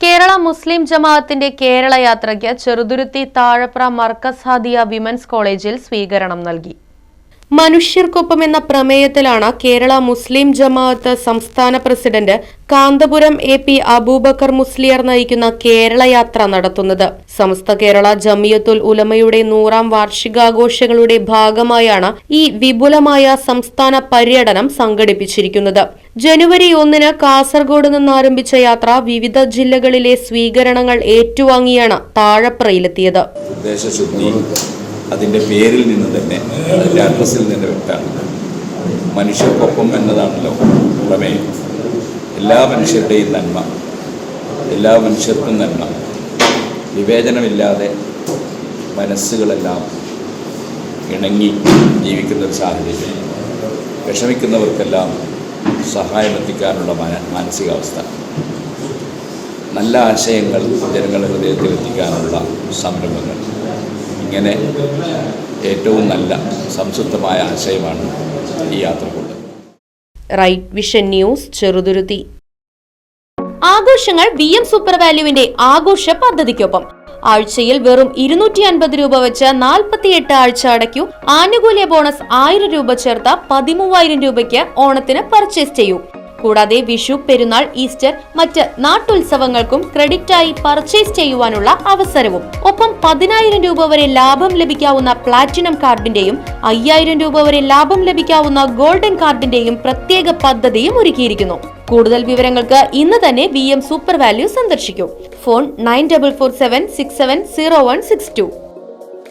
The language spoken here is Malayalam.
Kerala Muslim ജമാഅത്തിന്റെ കേരള യാത്രയ്ക്ക് ചെറുതുരുത്തി താഴപ്ര മർക്കസ് ഹാദിയ വിമൻസ് കോളേജിൽ സ്വീകരണം നൽകി. മനുഷ്യർക്കൊപ്പം എന്ന പ്രമേയത്തിലാണ് കേരള മുസ്ലിം ജമാഅത്ത് സംസ്ഥാന president Kanthapuram A P Aboobacker Musliyar നയിക്കുന്ന കേരള യാത്ര നടത്തുന്നത്. സമസ്ത കേരള ജമിയത്തുൽ ഉലമയുടെ നൂറാം വാർഷികാഘോഷങ്ങളുടെ ഭാഗമായാണ് ഈ വിപുലമായ സംസ്ഥാന പര്യടനം സംഘടിപ്പിച്ചിരിക്കുന്നത്. ജനുവരി ഒന്നിന് കാസർഗോഡ് നിന്നാരംഭിച്ച യാത്ര വിവിധ ജില്ലകളിലെ സ്വീകരണങ്ങൾ ഏറ്റുവാങ്ങിയാണ് താഴപ്രയിലെത്തിയത്. അതിന്റെ പേരിൽ നിന്ന് തന്നെ അതിന്റെ അഡ്രസ്സിൽ നിന്ന് വ്യക്തമാണ് മനുഷ്യർക്കൊപ്പം എന്നതാണല്ലോ പ്രമേയം. എല്ലാ മനുഷ്യരുടെയും നന്മ. എല്ലാ മനുഷ്യർക്കും നന്മ. വിവേചനമില്ലാതെ മനസ്സുകളെല്ലാം ഇണങ്ങി ജീവിക്കുന്ന ഒരു സാഹചര്യം. വിഷമിക്കുന്നവർക്കെല്ലാം സഹായം എത്തിക്കാനുള്ള മന മാനസികാവസ്ഥ. നല്ല ആശയങ്ങൾ ജനങ്ങളുടെ ഹൃദയത്തിൽ എത്തിക്കാനുള്ള സംരംഭങ്ങൾ. ഇങ്ങനെ ഏറ്റവും നല്ല സംശുദ്ധമായ ആശയമാണ് ഈ യാത്രക്കുള്ളത് റൈറ്റ് വിഷൻ ന്യൂസ് ചെറുതുരുത്തി. ആഘോഷങ്ങൾ വി എം സൂപ്പർ വാല്യുവിന്റെ ആഘോഷ പദ്ധതിക്കൊപ്പം. ആഴ്ചയിൽ വെറും ഇരുന്നൂറ്റി അൻപത് രൂപ വെച്ച് നാൽപ്പത്തിയെട്ട് ആഴ്ച അടയ്ക്കൂ. ആനുകൂല്യ ബോണസ് ആയിരം രൂപ ചേർത്ത പതിമൂവായിരം രൂപയ്ക്ക് ഓണത്തിന് പർച്ചേസ് ചെയ്യൂ. കൂടാതെ വിഷു പെരുന്നാൾ ഈസ്റ്റർ മറ്റ് നാട്ടുത്സവങ്ങൾക്കും ക്രെഡിറ്റായി പർച്ചേസ് ചെയ്യുവാനുള്ള അവസരവും. ഒപ്പം പതിനായിരം രൂപ വരെ ലാഭം ലഭിക്കാവുന്ന പ്ലാറ്റിനം കാർഡിന്റെയും അയ്യായിരം രൂപ വരെ ലാഭം ലഭിക്കാവുന്ന ഗോൾഡൻ കാർഡിന്റെയും പ്രത്യേക പദ്ധതിയും ഒരുക്കിയിരിക്കുന്നു. കൂടുതൽ വിവരങ്ങൾക്ക് ഇന്ന് തന്നെ വി എം സൂപ്പർ വാല്യൂ സന്ദർശിക്കൂ. Phone nine double four seven six seven zero one six two.